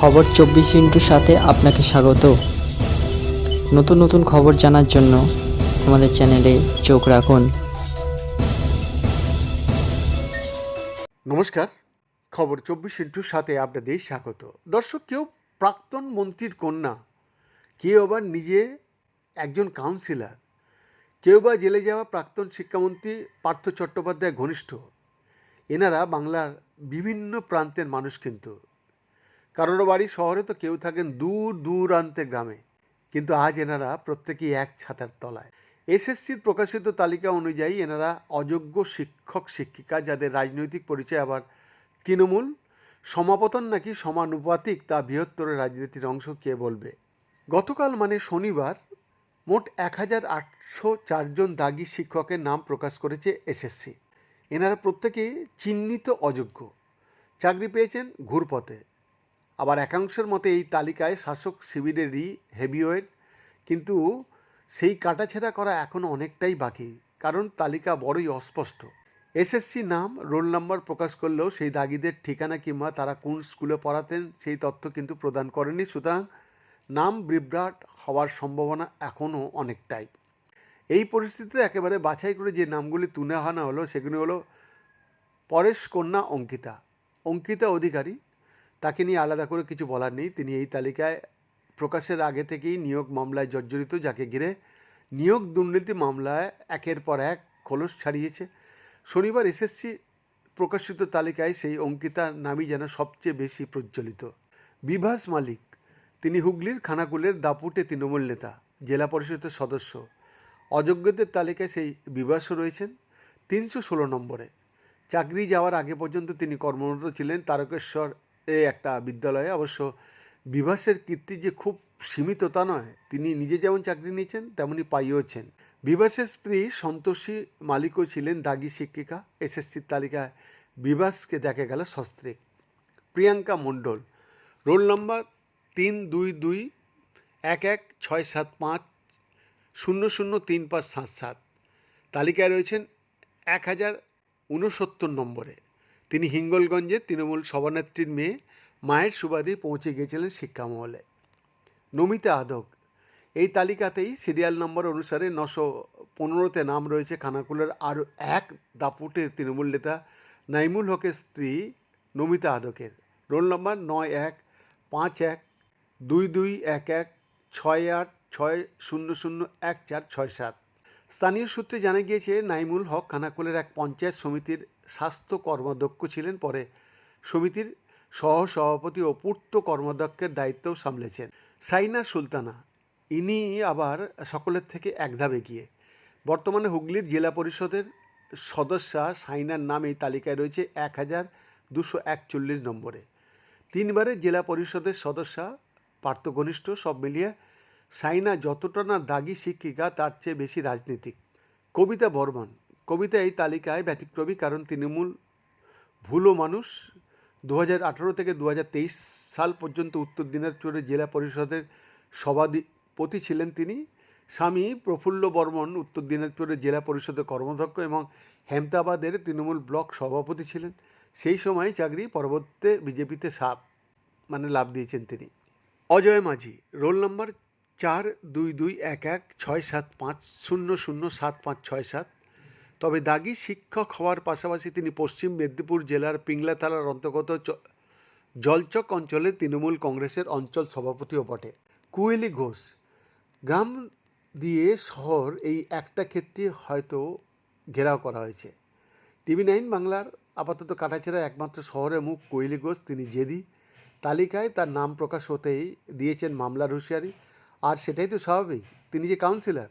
খবর চব্বিশ ইন্টুর সাথে আপনাকে স্বাগত। নতুন নতুন খবর জানার জন্য আমাদের চ্যানেলে চোখ রাখুন। নমস্কার, খবর চব্বিশ ইন্টুর সাথে আপনাদের স্বাগত। দর্শক, কেউ প্রাক্তন মন্ত্রীর কন্যা, কেউ আবার নিজে একজন কাউন্সিলর কেউ বা জেলে যাওয়া প্রাক্তন শিক্ষামন্ত্রী পার্থ চট্টোপাধ্যায় ঘনিষ্ঠ, এনারা বাংলার বিভিন্ন প্রান্তের মানুষ কিন্তু। কারোর বাড়ি শহরে তো কেউ থাকেন দূর দূরান্তে গ্রামে। কিন্তু আজ এনারা প্রত্যেকেই এক ছাতার তলায়। এসএসসির প্রকাশিত তালিকা অনুযায়ী এনারা অযোগ্য শিক্ষক, শিক্ষিকা যাদের রাজনৈতিক পরিচয় আবার তৃণমূল, সমাপতন নাকি সমানুপাতিক তা বৃহত্তর রাজনীতির অংশ কে বলবে? গতকাল মানে শনিবার মোট এক হাজার আটশো চারজন দাগি শিক্ষকের নাম প্রকাশ করেছে এসএসসি। এনারা প্রত্যেকেই চিহ্নিত অযোগ্য। চাকরি পেয়েছেন ঘুরপথে। আবার একাংশের মতে এই তালিকায় শাসক শিবিরেরই হেভিওয়েট, কিন্তু সেই কাটাছেড়া করা এখন অনেকটাই বাকি, কারণ তালিকা বড়ই অস্পষ্ট। এসএসসি নাম, রোল নাম্বার প্রকাশ করলেও সেই দাগিদের ঠিকানা কিংবা তারা কোন স্কুলে পড়াতেন সেই তথ্য কিন্তু প্রদান করেনি, সুতরাং নাম বিভ্রাট হওয়ার সম্ভাবনা এখনও অনেকটাই। এই পরিস্থিতিতে একেবারে বাছাই করে যে নামগুলি তুলে আনা হলো সেগুলি হলো পরেশ কন্যা অঙ্কিতা। অঙ্কিতা অধিকারী তাকে নিয়ে আলাদা করে কিছু বলার নেই। তিনি এই তালিকায় প্রকাশের আগে থেকেই নিয়োগ মামলায় জর্জরিত, যাকে ঘিরে নিয়োগ দুর্নীতি মামলায় একের পর এক খোলস ছাড়িয়েছে। শনিবার এসএসসি প্রকাশিত তালিকায় সেই অঙ্কিতার নামই যেন সবচেয়ে বেশি প্রজ্বলিত। বিভাস মালিক, তিনি হুগলির খানাকুলের দাপুটে তৃণমূল নেতা, জেলা পরিষদের সদস্য। অযোগ্যদের তালিকায় সেই বিভাসও রয়েছেন তিনশো ষোলো নম্বরে। চাকরি যাওয়ার আগে পর্যন্ত তিনি কর্মরত ছিলেন তারকেশ্বর এ একটা বিদ্যালয়ে অবশ্য বিভাসের কীর্তি যে খুব সীমিত তা নয়, তিনি নিজে যেমন চাকরি নিয়েছেন, তেমনি পাইয়েওছেন বিভাসের স্ত্রী সন্তোষী মালিকও ছিলেন দাগি শিক্ষিকা। এসএসসির তালিকায় বিভাসকে দেখা গেল সস্ত্রীক প্রিয়াঙ্কা মণ্ডল, রোল নম্বর তিন দুই দুই এক এক ছয় সাত পাঁচ শূন্য শূন্য তিন পাঁচ সাত সাত। তালিকায় রয়েছেন এক হাজার ঊনসত্তর নম্বরে। তিনি হিঙ্গলগঞ্জের তৃণমূল সভানেত্রীর মেয়ে মায়ের সুবাদে পৌঁছে গিয়েছিলেন শিক্ষামহলে। নমিতা আদক, এই তালিকাতেই সিরিয়াল নম্বর অনুসারে নশো পনেরোতে নাম রয়েছে খানাকুলের। আরও এক দাপুটে তৃণমূল নেতা নাইমুল হকের স্ত্রী নমিতা আদকের। রোল নম্বর নয় এক, পাঁচ এক, দুই দুই এক এক, ছয় আট, ছয় শূন্য শূন্য এক চার ছয় সাত। স্থানীয় সূত্রে জানা গিয়েছে, নাইমুল হক খানাকুলের এক পঞ্চায়েত সমিতির স্বাস্থ্য কর্মাধ্যক্ষ ছিলেন, পরে সমিতির সহ সভাপতি ও পূর্ত কর্মাধ্যক্ষের দায়িত্বও সামলেছেন। সাইনা সুলতানা, ইনি আবার সকলের থেকে এক ধাপ এগিয়ে। বর্তমানে হুগলির জেলা পরিষদের সদস্যা সাইনার নাম এই তালিকায় রয়েছে এক হাজার দুশো একচল্লিশ নম্বরে। তিনবারে জেলা পরিষদের সদস্যা পার্থঘনিষ্ঠ সব মিলিয়ে সাইনা যতটা না দাগি শিক্ষিকা, তার চেয়ে বেশি রাজনীতিক। কবিতা বর্মন। কবিতা এই তালিকায় ব্যতিক্রমী কারণ তৃণমূল ভুলো মানুষ। দু হাজার আঠারো থেকে দু হাজার তেইশ সাল পর্যন্ত উত্তর দিনাজপুরের জেলা পরিষদের সভাধিপতি ছিলেন তিনি। স্বামী প্রফুল্ল বর্মন উত্তর দিনাজপুরের জেলা পরিষদের কর্মধ্যক্ষ এবং হেমতাবাদের তৃণমূল ব্লক সভাপতি ছিলেন। সেই সময় চাকরি পরবর্তীতে বিজেপিতে সাপ মানে লাভ দিয়েছেন তিনি। অজয় মাঝি, রোল নম্বর চার দুই দুই এক এক ছয় সাত পাঁচ শূন্য শূন্য সাত পাঁচ ছয় সাত। তবে দাগি শিক্ষক হওয়ার পাশাপাশি তিনি পশ্চিম মেদিনীপুর জেলার পিংলাথালার অন্তর্গত চ- জলচক অঞ্চলের তৃণমূল কংগ্রেসের অঞ্চল সভাপতিও বটে। কুয়েলি ঘোষ, গ্রাম দিয়ে শহর এই একটা ক্ষেত্রে হয়তো ঘেরাও করা হয়েছে। টিভি নাইন বাংলার আপাতত কাটাছেড়া একমাত্র শহরে মুখ কোয়েলি ঘোষ, তিনি জেদি। তালিকায় তার নাম প্রকাশ হতেই দিয়েছেন মামলার হুঁশিয়ারি। আর সেটাই তো স্বাভাবিক। তিনি যে কাউন্সিলর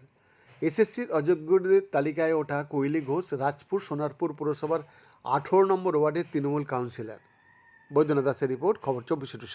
এসএসসির অযোগ্যদের তালিকায় ওঠা কৈলি ঘোষ রাজপুর সোনারপুর পুরসভার আঠেরো নম্বর ওয়ার্ডের তৃণমূল কাউন্সিলর। বৈদ্যনাথ দাসের রিপোর্ট, খবর চব্বিশে টু